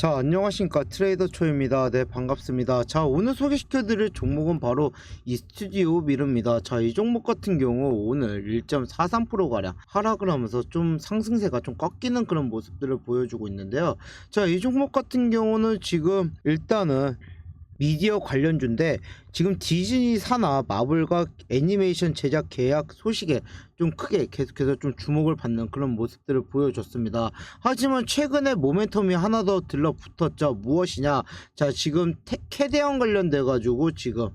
자 안녕하십니까. 트레이더 초입니다. 네 반갑습니다. 자 오늘 소개시켜 드릴 종목은 바로 이 스튜디오 미르입니다. 자 이 종목 같은 경우 오늘 1.43%가량 하락을 하면서 좀 상승세가 좀 꺾이는 그런 모습들을 보여주고 있는데요. 자 이 종목 같은 경우는 지금 일단은 미디어 관련주인데 지금 디즈니 사나 마블과 애니메이션 제작 계약 소식에 좀 크게 계속해서 좀 주목을 받는 그런 모습들을 보여줬습니다. 하지만 최근에 모멘텀이 하나 더 들러붙었죠. 무엇이냐? 자, 지금 테, 캐대언 관련돼 가지고 지금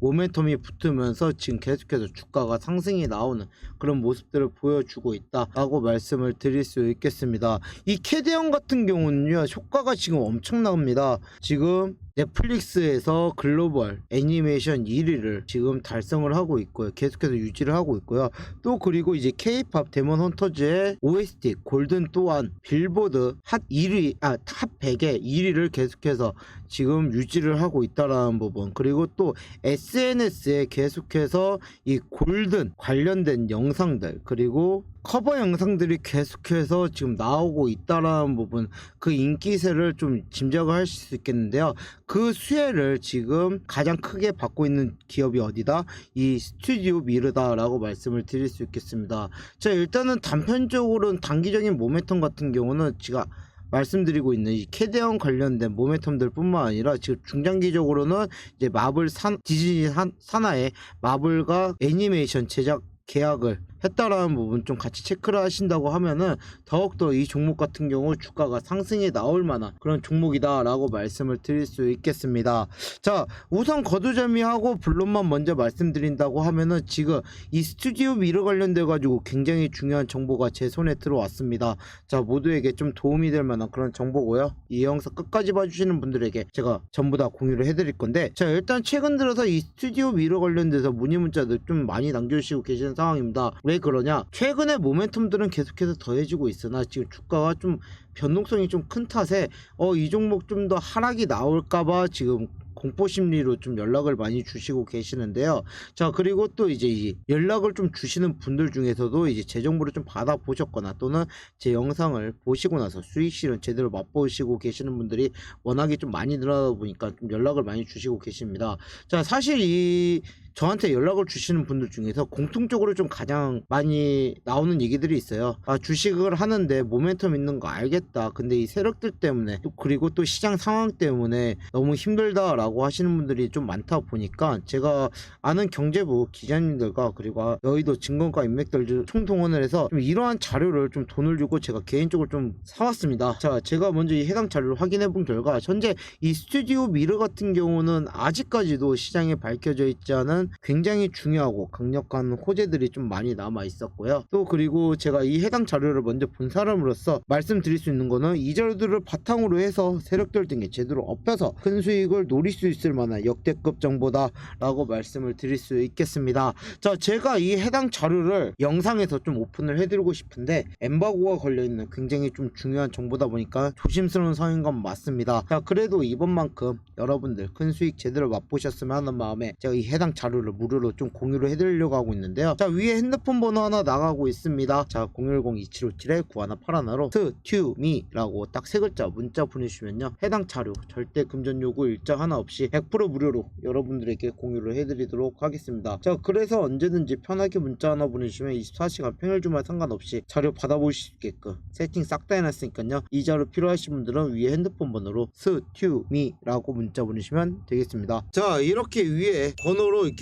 모멘텀이 붙으면서 지금 계속해서 주가가 상승이 나오는 그런 모습들을 보여주고 있다라고 말씀을 드릴 수 있겠습니다. 이 캐대언 같은 경우는요, 효과가 지금 엄청납니다. 지금 넷플릭스에서 글로벌 애니메이션 1위를 지금 달성을 하고 있고요. 계속해서 유지를 하고 있고요. 또 그리고 이제 K-팝 데몬 헌터즈의 OST 골든 또한 빌보드 핫 1위 아핫 100의 1위를 계속해서 지금 유지를 하고 있다라는 부분 그리고 또 SNS에 계속해서 이 골든 관련된 영상들 그리고 커버 영상들이 계속해서 지금 나오고 있다라는 부분 그 인기세를 좀 짐작을 할수 있겠는데요. 그 수혜를 지금 가장 크게 받고 있는 기업이 어디다? 이 스튜디오 미르다라고 말씀을 드릴 수 있겠습니다. 자 일단은 단편적으로는 단기적인 모멘텀 같은 경우는 제가 말씀드리고 있는 이 캐대언 관련된 모멘텀들 뿐만 아니라 지금 중장기적으로는 이제 마블 산 디즈니 산, 산하의 마블과 애니메이션 제작 계약을 했다라는 부분 좀 같이 체크를 하신다고 하면은 더욱더 이 종목 같은 경우 주가가 상승에 나올 만한 그런 종목이다라고 말씀을 드릴 수 있겠습니다. 자, 우선 거두절미하고 본론만 먼저 말씀드린다고 하면은 지금 이 스튜디오 미러 관련돼 가지고 굉장히 중요한 정보가 제 손에 들어왔습니다. 자, 모두에게 좀 도움이 될 만한 그런 정보고요. 이 영상 끝까지 봐주시는 분들에게 제가 전부 다 공유를 해드릴 건데, 자, 일단 최근 들어서 이 스튜디오 미러 관련돼서 문의 문자들 좀 많이 남겨주시고 계시는 상황입니다. 왜 그러냐? 최근에 모멘텀들은 계속해서 더해지고 있으나 지금 주가가 좀 변동성이 좀 큰 탓에 어 이 종목 좀 더 하락이 나올까봐 지금 공포 심리로 좀 연락을 많이 주시고 계시는데요. 자, 그리고 또 이제 이 연락을 좀 주시는 분들 중에서도 이제 제 정보를 좀 받아 보셨거나 또는 제 영상을 보시고 나서 수익 실현 제대로 맛보시고 계시는 분들이 워낙에 좀 많이 늘어나다 보니까 좀 연락을 많이 주시고 계십니다. 자, 사실 이 저한테 연락을 주시는 분들 중에서 공통적으로 좀 가장 많이 나오는 얘기들이 있어요. 아, 주식을 하는데 모멘텀 있는 거 알겠다. 근데 이 세력들 때문에 또 그리고 또 시장 상황 때문에 너무 힘들다라고 하시는 분들이 좀 많다 보니까 제가 아는 경제부 기자님들과 그리고 여의도 증권가 인맥들 총동원을 해서 좀 이러한 자료를 좀 돈을 주고 제가 개인적으로 좀 사왔습니다. 자, 제가 먼저 이 해당 자료를 확인해 본 결과 현재 이 스튜디오 미르 같은 경우는 아직까지도 시장에 밝혀져 있지 않은 굉장히 중요하고 강력한 호재들이 좀 많이 남아 있었고요. 또 그리고 제가 이 해당 자료를 먼저 본 사람으로서 말씀드릴 수 있는 거는 이 자료들을 바탕으로 해서 세력들 등에 제대로 엎혀서 큰 수익을 노릴 수 있을 만한 역대급 정보다라고 말씀을 드릴 수 있겠습니다. 자, 제가 이 해당 자료를 영상에서 좀 오픈을 해드리고 싶은데 엠바고가 걸려 있는 굉장히 좀 중요한 정보다 보니까 조심스러운 상인 건 맞습니다. 자, 그래도 이번만큼 여러분들 큰 수익 제대로 맛보셨으면 하는 마음에 제가 이 해당 자료 를 무료로 좀 공유를 해드리려고 하고 있는데요. 자, 위에 핸드폰 번호 하나 나가고 있습니다. 자, 010-2757-9181로 스튜미라고 딱 세 글자 문자 보내주시면요. 해당 자료 절대 금전 요구 일정 하나 없이 100% 무료로 여러분들에게 공유를 해드리도록 하겠습니다. 자, 그래서 언제든지 편하게 문자 하나 보내주시면 24시간 평일 주말 상관없이 자료 받아보실 수 있게끔 세팅 싹 다 해놨으니까요. 이 자료 필요하신 분들은 위에 핸드폰 번호로 스튜미라고 문자 보내시면 되겠습니다. 자, 이렇게 위에 번호로 이렇게